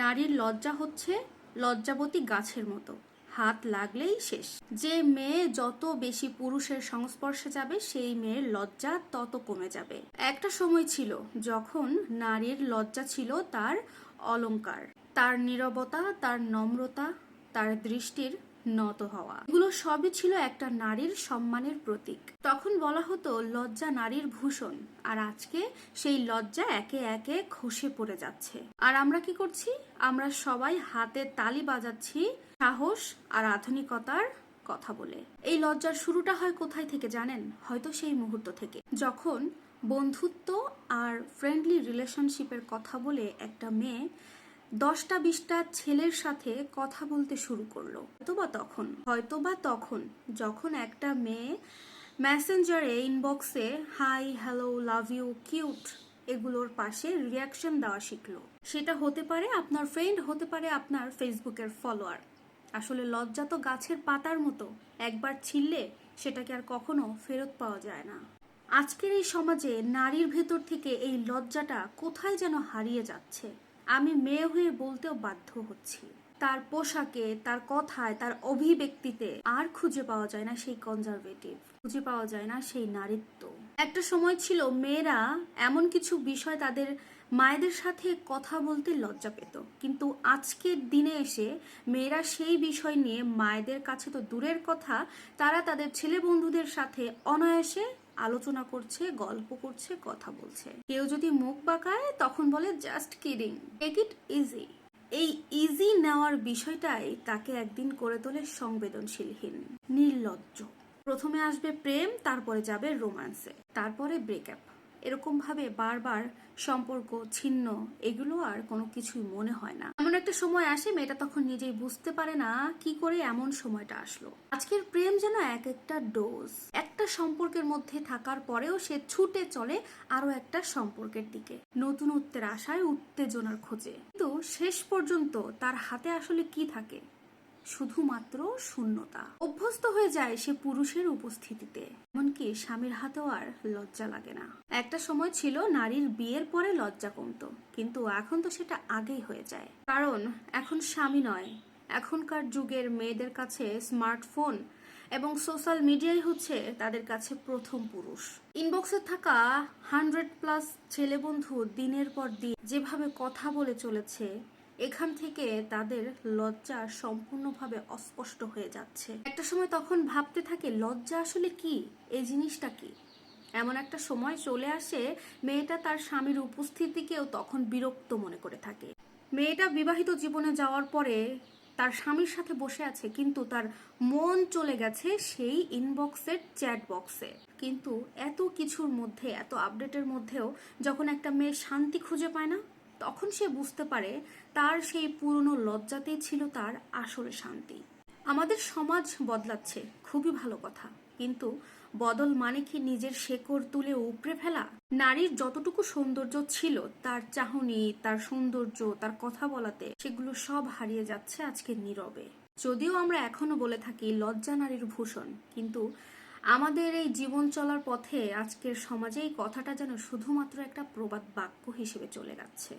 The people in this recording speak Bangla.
নারীর লজ্জা হচ্ছে লজ্জাবতী গাছের মতো। হাত লাগলেই শেষ। যে মেয়ে যত বেশি পুরুষের সংস্পর্শে যাবে, সেই মেয়ের লজ্জা তত কমে যাবে। একটা সময় ছিল যখন নারীর লজ্জা ছিল তার অলঙ্কার তার নিরবতা, তার নম্রতা, তার দৃষ্টির নত হওয়া। এগুলো সবই ছিল একটা নারীর সম্মানের প্রতীক। তখন বলা হতো, লজ্জা নারীর ভূষণ। আর আজকে সেই লজ্জা একে একে খসে পড়ে যাচ্ছে। আর আমরা কি করছি? আমরা সবাই হাতে তালি বাজাচ্ছি সাহস আর আধুনিকতার কথা বলে। এই লজ্জার শুরুটা হয় কোথায় থেকে জানেন? হয়তো সেই মুহূর্ত থেকে। যখন বন্ধুত্ব আর ফ্রেন্ডলি রিলেশনশিপের কথা বলে একটা মেয়ে দশটা বিশটা ছেলের সাথে কথা বলতে শুরু করল। হয়তোবা তখন হয়তোবা তখন, যখন একটা মেয়ে মেসেঞ্জারে ইনবক্সে hi hello love you cute এগুলোর পাশে রিয়াকশন দেওয়া শিখলো। সেটা হতে পারে আপনার ফ্রেন্ড হতে পারে আপনার ফেসবুকের ফলোয়ার আসলে লজ্জা তো গাছের পাতার মতো, একবার ছিললে সেটাকে আর কখনো ফেরত পাওয়া যায় না। আজকের এই সমাজে নারীর ভেতর থেকে এই লজ্জাটা কোথায় যেন হারিয়ে যাচ্ছে। আমি মেয়ে হয়ে বলতেও বাধ্য হচ্ছি। তার পোশাকে, তার কথায়, তার অভিব্যক্তিতে আর খুঁজে পাওয়া যায় না সেই কনজারভেটিভ খুঁজে পাওয়া যায় না সেই নারীত্ব। একটা সময় ছিল মেয়েরা এমন কিছু বিষয় তাদের মায়েদের সাথে কথা বলতে লজ্জা পেত। কিন্তু আজকের দিনে এসে মেয়েরা সেই বিষয় নিয়ে মায়েদের কাছে তো দূরের কথা, তারা তাদের ছেলে বন্ধুদের সাথে অনায়াসে আলোচনা করছে, গল্প করছে, কথা বলছে। কেউ যদি মুখ বাঁকায়, তখন বলে just kidding take it easy এই ইজি নেওয়ার বিষয়টাই তাকে একদিন করে তোলে সংবেদনশীলহীন, নির্লজ্জ। প্রথমে আসবে প্রেম, তারপরে যাবে রোমান্সে তারপরে ব্রেকআপ এরকম ভাবে বারবার সম্পর্ক, ছিন্ন, এগুলো আর কোনো কিছুই মনে হয় না। এমন একটা সময় আসে, মেয়েটা তখন নিজেই বুঝতে পারে না কি করে এমন সময়টা আসলো। আজকের প্রেম যেন এক একটা ডোজ, একটা সম্পর্কের মধ্যে থাকার পরেও সে ছুটে চলে আরও একটা সম্পর্কের দিকে নতুনত্বের আশায় উত্তেজনার খোঁজে। কিন্তু শেষ পর্যন্ত তার হাতে আসলে কি থাকে? শুধুমাত্র শূন্যতা। অভ্যস্ত হয়ে যায় সে পুরুষের উপস্থিতিতে। এমনকি স্বামীর হাতেও আর লজ্জা লাগে না। একটা সময় ছিল নারীর বিয়ের পরে লজ্জা কমতো, কিন্তু এখন তো সেটা আগেই হয়ে যায়। কারণ এখন স্বামী নয়। এখনকার যুগের মেয়েদের কাছে স্মার্টফোন এবং সোশ্যাল মিডিয়াই হচ্ছে তাদের কাছে প্রথম পুরুষ। ইনবক্সে থাকা হান্ড্রেড প্লাস ছেলে বন্ধু দিনের পর দিন যেভাবে কথা বলে চলেছে এখান থেকে তাদের লজ্জা সম্পূর্ণভাবে অস্পষ্ট হয়ে যাচ্ছে। একটা সময় তখন ভাবতে থাকে, লজ্জা আসলে কি? এই জিনিসটা কি? এমন একটা সময় চলে আসে, মেয়েটা তার স্বামীর উপস্থিতিকেও তখন বিরক্ত মনে করে থাকে। মেয়েটা বিবাহিত জীবনে যাওয়ার পরে তার স্বামীর সাথে বসে আছে, কিন্তু তার মন চলে গেছে সেই ইনবক্সের চ্যাট বক্সে কিন্তু এত কিছুর মধ্যে, এত আপডেটের মধ্যেও যখন একটা মেয়ে শান্তি খুঁজে পায় না তখন সে বুঝতে পারে তার সেই পুরনো লজ্জাতেই ছিল তার আসলে শান্তি। আমাদের সমাজ বদলাচ্ছে, খুবই ভালো কথা। কিন্তু বদল মানে কি নিজের শেকড় তুলে উপড়ে ফেলা? নারীর যতটুকু সৌন্দর্য ছিল, তার চাহনি, তার সৌন্দর্য, তার কথা বলাতে, সেগুলো সব হারিয়ে যাচ্ছে আজকে নীরবে। যদিও আমরা এখনও বলে থাকি, লজ্জা নারীর ভূষণ, কিন্তু আমাদের এই জীবন চলার পথে আজকের সমাজে এই কথাটা যেন শুধুমাত্র একটা প্রবাদ বাক্য হিসেবে চলে যাচ্ছে।